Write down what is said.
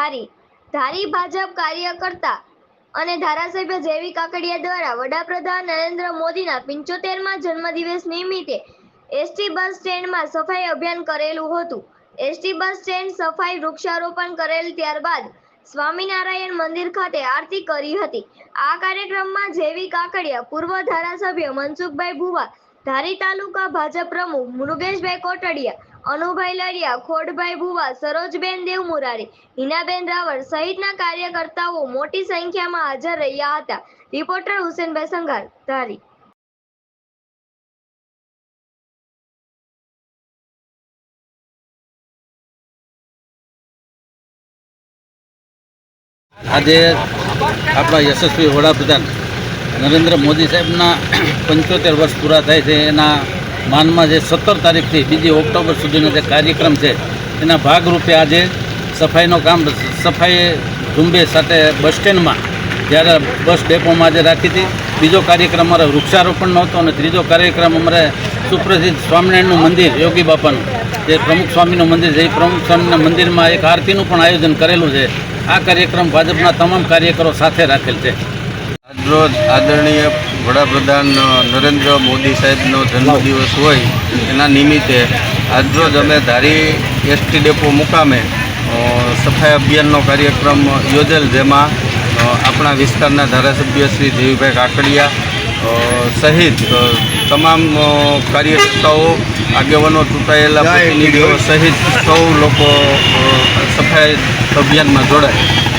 ધારી ધારી ભાજપ કાર્યકર્તા અને ધારાસભ્ય જેવી કાકડિયા દ્વારા વડાપ્રધાન નરેન્દ્ર મોદીના પંચોતેરમાં જન્મદિવસ નિમિત્તે એસટી બસ સ્ટેન્ડમાં સફાઈ અભિયાન કરેલું હતું. એસટી બસ સ્ટેન્ડ સફાઈ વૃક્ષારોપણ કરેલ ત્યારબાદ સ્વામિનારાયણ મંદિર ખાતે આરતી કરી હતી. આ કાર્યક્રમમાં જેવી કાકડિયા પૂર્વ ધારાસભ્ય મનસુખભાઈ ભુવા, ધારી તાલુકા ભાજપ પ્રમુખ મૃગેશભાઈ કોટડિયા અનુભાઈ લડિયા, ખોડભાઈ ભુવા, સરોજબેન દેવમુરારી, હિનાબેન રાવળ સહિતના કાર્યકર્તાઓ મોટી સંખ્યામાં હાજર રહ્યા હતા. રિપોર્ટર હુસેનભાઈ સંઘાર ધારી. આજે આપણા યશસ્વી વડાપ્રધાન નરેન્દ્ર મોદી સાહેબના પંચોતેર વર્ષ પૂરા થાય છે એના માનમાં જે સત્તર તારીખથી બીજી ઓક્ટોબર સુધીનો જે કાર્યક્રમ છે, એના ભાગરૂપે આજે સફાઈનો કામ, સફાઈ ઝુંબેશ સાથે બસ સ્ટેન્ડમાં જ્યારે બસ ડેપોમાં આજે રાખી હતી. બીજો કાર્યક્રમ અમારે વૃક્ષારોપણનો હતો અને ત્રીજો કાર્યક્રમ અમારે સુપ્રસિદ્ધ સ્વામિનારાયણનું મંદિર, યોગી બાપાનું, જે પ્રમુખ સ્વામીનું મંદિર છે. એ પ્રમુખ સ્વામીના મંદિરમાં એક આરતીનું પણ આયોજન કરેલું છે. આ કાર્યક્રમ ભાજપના તમામ કાર્યકરો સાથે રાખેલ છે. આજરોજ આદરણીય વડાપ્રધાન નરેન્દ્ર મોદી સાહેબનો જન્મદિવસ હોય એના નિમિત્તે આજરોજ અમે ધારી એસટી ડેપો મુકામે સફાઈ અભિયાનનો કાર્યક્રમ યોજેલ જેમાં આપણા વિસ્તારના ધારાસભ્ય શ્રી દેવીભાઈ કાકડિયા સહિત તમામ કાર્યકર્તાઓ આગેવાનો ચૂંટાયેલા પ્રતિનિધિઓ સહિત સૌ લોકો સફાઈ અભિયાનમાં જોડાય.